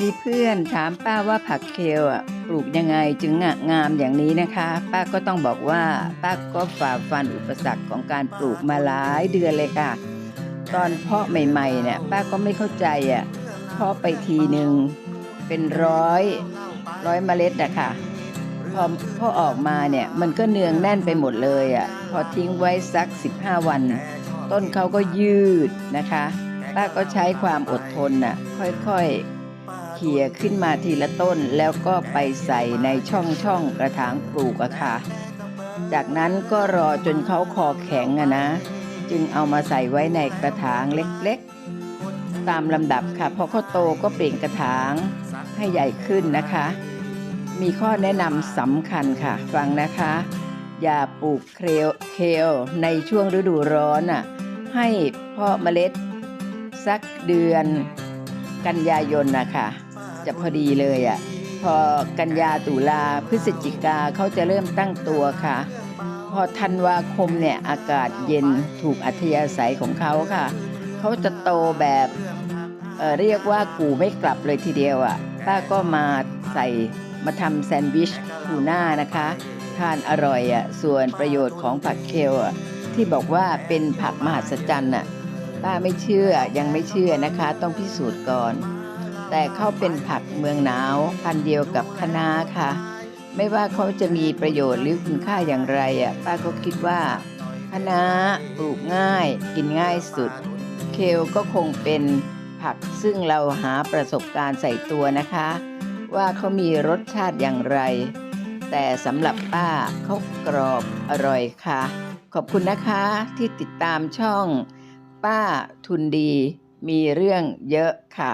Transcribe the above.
มีเพื่อนถามป้าว่าผักเคลอะปลูกยังไงจึงงามอย่างนี้นะคะ ป้าก็ต้องบอกว่าป้าก็ฝ่าฟันอุปสรรคของการปลูกมาหลายเดือนเลยค่ะ ตอนเพาะใหม่ๆเนี่ยป้าก็ไม่เข้าใจอะเพาะไปทีหนึ่งเป็นร้อยร้อยเมล็ดอะค่ะพอพอออกมาเนี่ยมันก็เนืองแน่นไปหมดเลยอะพอทิ้งไว้สัก 15 วัน ต้นเขาก็ยืดนะคะ ป้าก็ใช้ความอดทนน่ะค่อยๆ เขี่ยขึ้นมาทีละต้นแล้วก็ไปใส่ในช่องช่องกระถางปลูกอะค่ะ จากนั้นก็รอจนเขาคอแข็งอะนะ จึงเอามาใส่ไว้ในกระถางเล็กๆ ตามลำดับค่ะพอเขาโตก็เปลี่ยนกระถางให้ใหญ่ขึ้นนะคะ มีข้อแนะนำสำคัญค่ะ ฟังนะคะ อย่าปลูกเคลเคลในช่วงฤดูร้อนอะให้เพาะเมล็ดสักเดือน กันยายนนะคะจะพอดีเลยอะพอกันยาตุลาพฤศจิกาเขาจะเริ่มตั้งตัวค่ะ พอธันวาคมเนี่ยอากาศเย็นถูกอัธยาศัยของเขาค่ะ เขาจะโตแบบเออเรียกว่ากูไม่กลับเลยทีเดียวอะป้าก็มาใส่มาทำแซนด์วิชทูน่านะคะทานอร่อยอะส่วนประโยชน์ของผักเคลอะที่บอกว่าเป็นผักมหัศจรรย์น่ะ ป้าไม่เชื่อยังไม่เชื่อนะคะ ต้องพิสูจน์ก่อน แต่เขาเป็นผักเมืองหนาวพันเดียวกับคะน้าค่ะ ไม่ว่าเขาจะมีประโยชน์หรือคุณค่าอย่างไรอะป้าก็คิดว่าคะน้าปลูกง่าย กินง่ายสุด เคลก็คงเป็นผักซึ่งเราหาประสบการณ์ใส่ตัวนะคะ ว่าเขามีรสชาติอย่างไร แต่สำหรับป้าเขากรอบอร่อยค่ะ ขอบคุณนะคะที่ติดตามช่อง ป้าทุนดีมีเรื่องเยอะค่ะ